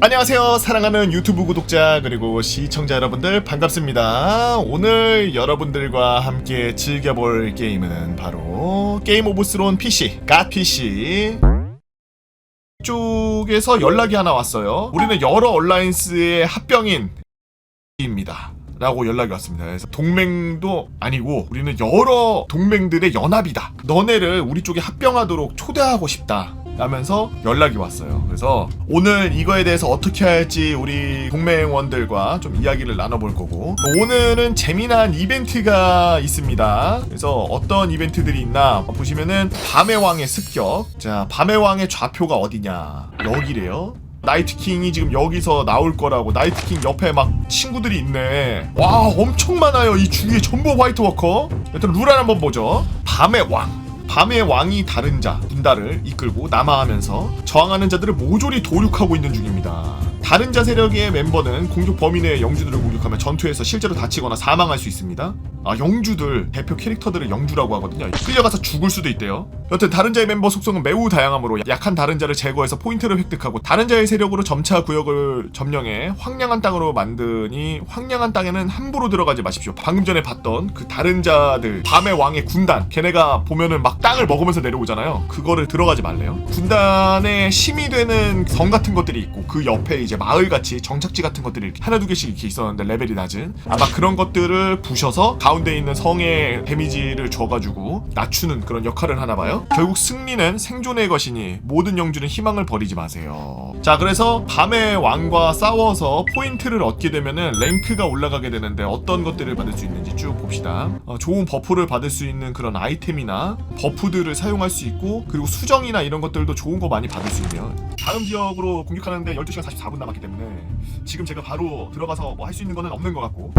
안녕하세요 사랑하는 유튜브 구독자 그리고 시청자 여러분들 반갑습니다 오늘 여러분들과 함께 즐겨볼 게임은 바로 게임 오브 스론 PC 갓PC 쪽에서 연락이 하나 왔어요 우리는 여러 얼라이언스의 합병인 입니다 라고 연락이 왔습니다. 그래서 동맹도 아니고 우리는 여러 동맹들의 연합이다. 너네를 우리 쪽에 합병하도록 초대하고 싶다. 라면서 연락이 왔어요. 그래서 오늘 이거에 대해서 어떻게 할지 우리 동맹원들과 좀 이야기를 나눠볼 거고 또 오늘은 재미난 이벤트가 있습니다. 그래서 어떤 이벤트들이 있나 보시면은 밤의 왕의 습격. 자, 밤의 왕의 좌표가 어디냐? 여기래요. 나이트킹이 지금 여기서 나올 거라고 나이트킹 옆에 막 친구들이 있네 와 엄청 많아요 이 주위에 전부 화이트워커 일단 룰 한번 보죠 밤의 왕 밤의 왕이 다른 자 군다를 이끌고 남하하면서 저항하는 자들을 모조리 도륙하고 있는 중입니다. 다른 자 세력의 멤버는 공격 범위 내의 영주들을 공격하면 전투에서 실제로 다치거나 사망할 수 있습니다 아 영주들. 대표 캐릭터들을 영주라고 하거든요. 끌려가서 죽을 수도 있대요. 여튼 다른 자의 멤버 속성은 매우 다양하므로 약한 다른 자를 제거해서 포인트를 획득하고 다른 자의 세력으로 점차 구역을 점령해 황량한 땅으로 만드니 황량한 땅에는 함부로 들어가지 마십시오. 방금 전에 봤던 그 다른 자들. 밤의 왕의 군단. 걔네가 보면은 막 땅을 먹으면서 내려오잖아요. 그거를 들어가지 말래요? 군단에 힘이 되는 성 같은 것들이 있고 그 옆에 이제 마을같이 정착지 같은 것들이 하나 두 개씩 이렇게 있었는데 레벨이 낮은 아마 그런 것들을 부셔서 가운데 있는 성에 데미지를 줘가지고 낮추는 그런 역할을 하나 봐요. 결국 승리는 생존의 것이니 모든 영주는 희망을 버리지 마세요. 자 그래서 밤의 왕과 싸워서 포인트를 얻게 되면은 랭크가 올라가게 되는데 어떤 것들을 받을 수 있는지 쭉 봅시다. 어, 좋은 버프를 받을 수 있는 그런 아이템이나 버프들을 사용할 수 있고 그리고 수정이나 이런 것들도 좋은 거 많이 받을 수 있면. 다음 지역으로 공격하는데 12시간 44분 남았기 때문에 지금 제가 바로 들어가서 뭐 할 수 있는 거는 없는 것 같고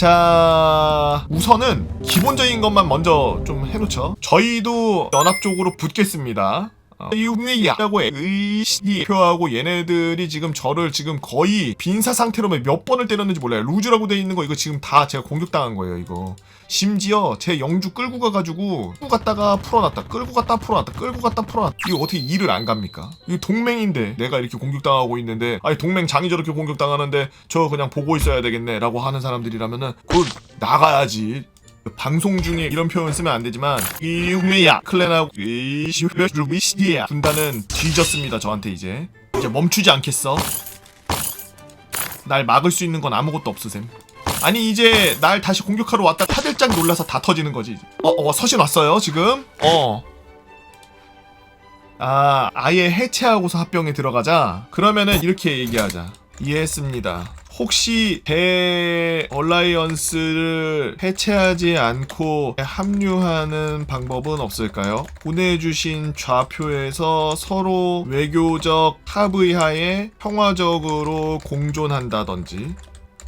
자 우선은 기본적인 것만 먼저 좀 해놓죠. 저희도 연합 쪽으로 붙겠습니다. 어, 이웃이라고 의시 표하고 얘네들이 지금 저를 지금 거의 빈사 상태로 몇 번을 때렸는지 몰라요. 루즈라고 돼 있는 거 이거 지금 다 제가 공격당한 거예요 이거. 심지어 제 영주 끌고 가가지고 끌고 갔다가 풀어놨다 끌고 갔다 풀어놨다 끌고 갔다 풀어놨다. 이거 어떻게 일을 안 갑니까? 이거 동맹인데 내가 이렇게 공격당하고 있는데 아니 동맹 장이 저렇게 공격당하는데 저 그냥 보고 있어야 되겠네 라고 하는 사람들이라면은 곧 나가야지 방송 중에 이런 표현 쓰면 안 되지만 이후야 클랜하고 이슈루비시디야 군단은 뒤졌습니다 저한테 이제 이제 멈추지 않겠어 날 막을 수 있는 건 아무것도 없으셈 아니 이제 날 다시 공격하러 왔다 타들짝 놀라서 다 터지는 거지 어, 어 서신 왔어요 지금 어 아, 아예 해체하고서 합병에 들어가자? 그러면은 이렇게 얘기하자. 이해했습니다. 혹시 대 얼라이언스를 해체하지 않고 합류하는 방법은 없을까요? 보내주신 좌표에서 서로 외교적 합의하에 평화적으로 공존한다든지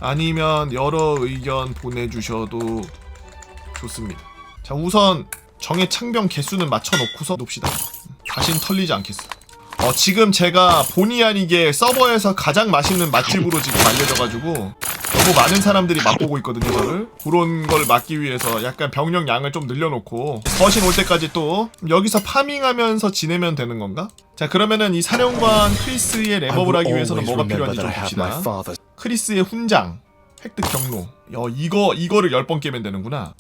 아니면 여러 의견 보내주셔도 좋습니다. 자, 우선 정의 창병 개수는 맞춰놓고서 놉시다. 다신 털리지 않겠어. 어, 지금 제가 본의 아니게 서버에서 가장 맛있는 맛집으로 지금 알려져가지고 너무 많은 사람들이 맛보고 있거든요, 저를. 그런 걸 막기 위해서 약간 병력 양을 좀 늘려놓고 서신 올 때까지 또 여기서 파밍하면서 지내면 되는 건가? 자, 그러면은 이 사령관 크리스의 랩업을 하기 위해서는 뭐가 필요한지 좀 봅시다. 크리스의 훈장, 획득 경로. 어, 이거, 이거를 10번 깨면 되는구나.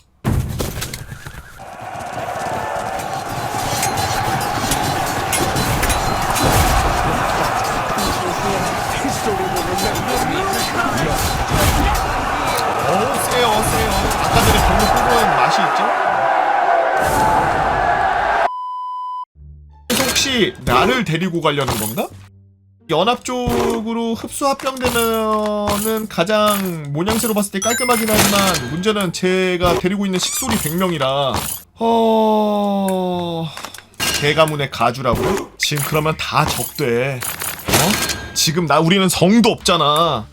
맛이 있죠? 혹시 나를 데리고 가려는 건가? 연합 쪽으로 흡수 합병되면은 가장 모양새로 봤을 때 깔끔하긴 하지만 문제는 제가 데리고 있는 식솔이 100명이라 어... 개가문의 가주라고? 지금 그러면 다 적돼 어? 지금 나 우리는 성도 없잖아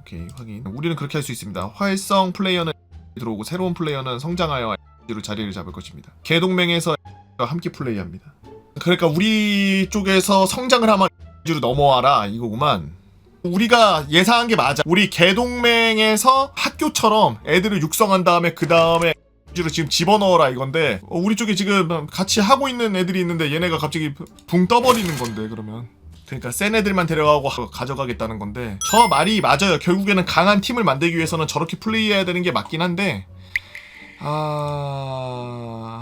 오케이 확인 우리는 그렇게 할 수 있습니다 활성 플레이어는 들어오고 새로운 플레이어는 성장하여 로 자리를 잡을 것입니다. 개동맹에서 함께 플레이합니다. 그러니까 우리 쪽에서 성장을 하면 로 넘어와라 이거구만. 우리가 예상한 게 맞아. 우리 개동맹에서 학교처럼 애들을 육성한 다음에 그 다음에 로 지금 집어넣어라 이건데 어, 우리 쪽에 지금 같이 하고 있는 애들이 있는데 얘네가 갑자기 붕 떠버리는 건데 그러면 그러니까 센 애들만 데려가고 가- 가져가겠다는 건데 저 말이 맞아요. 결국에는 강한 팀을 만들기 위해서는 저렇게 플레이해야 되는 게 맞긴 한데 아...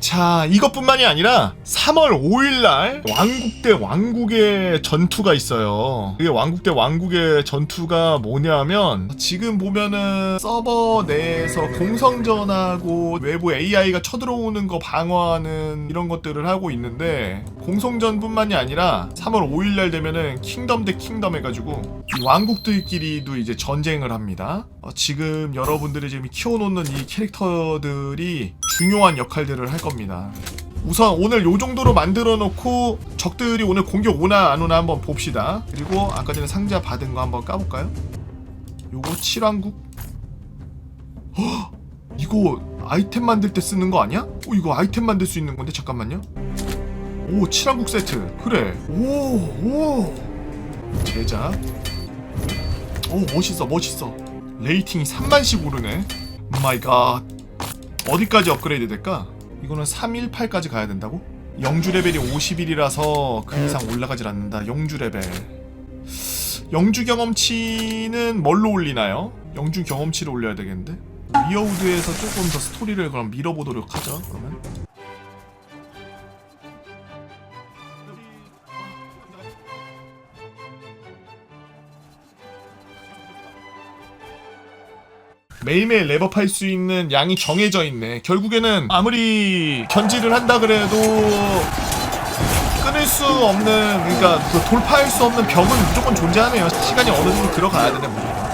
자, 이것뿐만이 아니라 3월 5일날 왕국 대 왕국의 전투가 있어요. 그게 왕국 대 왕국의 전투가 뭐냐면 지금 보면은 서버 내에서 공성전하고 외부 AI가 쳐들어오는 거 방어하는 이런 것들을 하고 있는데 공성전뿐만이 아니라 3월 5일날 되면은 킹덤 대 킹덤 해가지고 이 왕국들끼리도 이제 전쟁을 합니다. 어, 지금 여러분들이 지금 키워놓는 이 캐릭터들이 중요한 역할들을 할 겁니다. 우선 오늘 요 정도로 만들어 놓고 적들이 오늘 공격 오나 안 오나 한번 봅시다. 그리고 아까 전에 상자 받은 거 한번 까볼까요? 요거 칠왕국? 헉! 이거 아이템 만들 때 쓰는 거 아니야? 어, 이거 아이템 만들 수 있는 건데 잠깐만요. 오 칠왕국 세트 그래. 오오 제작. 오 멋있어 멋있어. 레이팅이 3만씩 오르네. 마이 갓. 어디까지 업그레이드 될까? 이거는 318까지 가야 된다고? 영주 레벨이 51이라서 그 이상 올라가질 않는다. 영주 레벨. 영주 경험치는 뭘로 올리나요? 영주 경험치를 올려야 되겠는데? 위어우드에서 조금 더 스토리를 그럼 밀어보도록 하죠. 그러면. 매일매일 랩업할 수 있는 양이 정해져 있네. 결국에는 아무리 견지를 한다 그래도 끊을 수 없는 그러니까 그 돌파할 수 없는 벽은 무조건 존재하네요. 시간이 어느 정도 들어가야 되네 무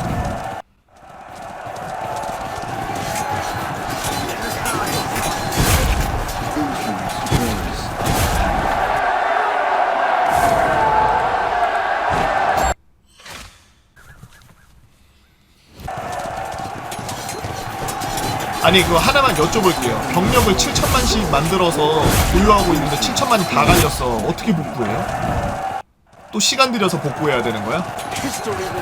아니 그거 하나만 여쭤볼게요. 병력을 7천만씩 만들어서 보유하고 있는데 7천만이 다 갈렸어. 어떻게 복구해요? 또 시간 들여서 복구해야 되는 거야? Me.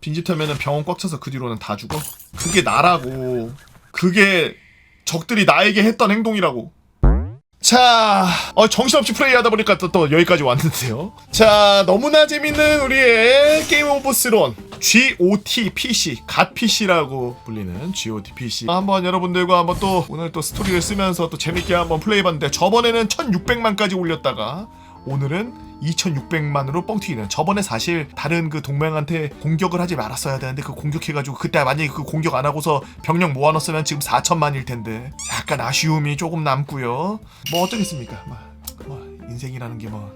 빈집하면은 병원 꽉 차서 그 뒤로는 다 죽어? 그게 나라고. 그게 적들이 나에게 했던 행동이라고. 자, 어, 정신없이 플레이하다 보니까 또, 또 여기까지 왔는데요. 자, 너무나 재밌는 우리의 게임 오브 스론 GOT PC, 갓 PC라고 불리는 GOT PC. 한번 여러분들과 한번 또 오늘 또 스토리를 쓰면서 또 재밌게 한번 플레이해봤는데 저번에는 1600만까지 올렸다가 오늘은 2600만으로 뻥튀기는 저번에 사실 다른 그 동맹한테 공격을 하지 말았어야 되는데 그 공격해가지고 그때 만약에 그 공격 안 하고서 병력 모아놨으면 지금 4천만일 텐데. 약간 아쉬움이 조금 남고요. 뭐 어쩌겠습니까? 뭐, 뭐 인생이라는 게뭐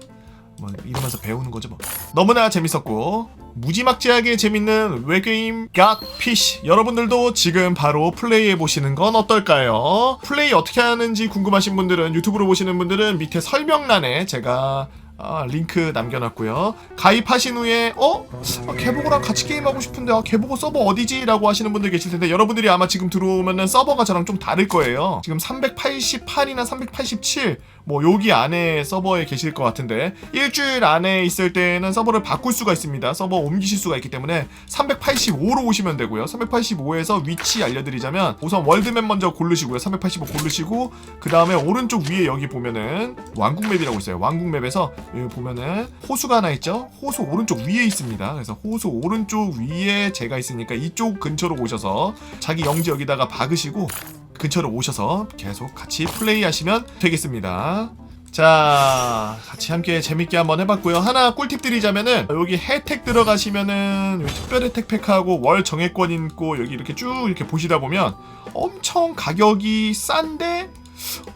뭐 이러면서 배우는 거죠 뭐. 너무나 재밌었고 무지막지하게 재밌는 외계임 갓 피쉬 여러분들도 지금 바로 플레이해 보시는 건 어떨까요? 플레이 어떻게 하는지 궁금하신 분들은 유튜브로 보시는 분들은 밑에 설명란에 제가 아, 링크 남겨놨고요. 가입하신 후에 어? 아, 개보고랑 같이 게임하고 싶은데 아, 개보고 서버 어디지? 라고 하시는 분들 계실 텐데 여러분들이 아마 지금 들어오면은 서버가 저랑 좀 다를 거예요. 지금 388이나 387 뭐 여기 안에 서버에 계실 것 같은데 일주일 안에 있을 때는 서버를 바꿀 수가 있습니다. 서버 옮기실 수가 있기 때문에 385로 오시면 되고요. 385에서 위치 알려드리자면 우선 월드맵 먼저 고르시고요. 385 고르시고 그 다음에 오른쪽 위에 여기 보면은 왕국맵이라고 있어요. 왕국맵에서 여기 보면은 호수가 하나 있죠. 호수 오른쪽 위에 있습니다. 그래서 호수 오른쪽 위에 제가 있으니까 이쪽 근처로 오셔서 자기 영지 여기다가 박으시고 근처로 오셔서 계속 같이 플레이 하시면 되겠습니다. 자, 같이 함께 재밌게 한번 해봤고요. 하나 꿀팁 드리자면은 여기 혜택 들어가시면은 특별 혜택 팩하고 월 정액권 있고 여기 이렇게 쭉 이렇게 보시다 보면 엄청 가격이 싼데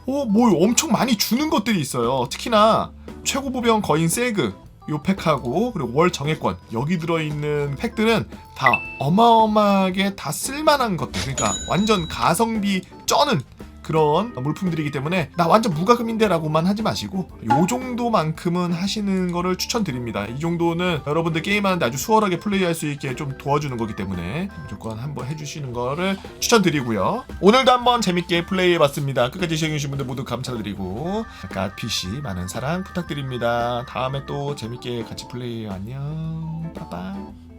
어, 뭐 엄청 많이 주는 것들이 있어요. 특히나 최고 보병 거인 세그 요 팩하고 그리고 월 정액권. 여기 들어있는 팩들은 다 어마어마하게 다 쓸만한 것들. 그러니까 완전 가성비 쩌는 그런 물품들이기 때문에 나 완전 무과금인데라고만 하지 마시고 요 정도만큼은 하시는 거를 추천드립니다. 이 정도는 여러분들 게임하는데 아주 수월하게 플레이할 수 있게 좀 도와주는 거기 때문에 무조건 한번 해주시는 거를 추천드리고요. 오늘도 한번 재밌게 플레이해봤습니다. 끝까지 시청해주신 분들 모두 감사드리고 갓 PC 많은 사랑 부탁드립니다. 다음에 또 재밌게 같이 플레이해요. 안녕. 빠빠.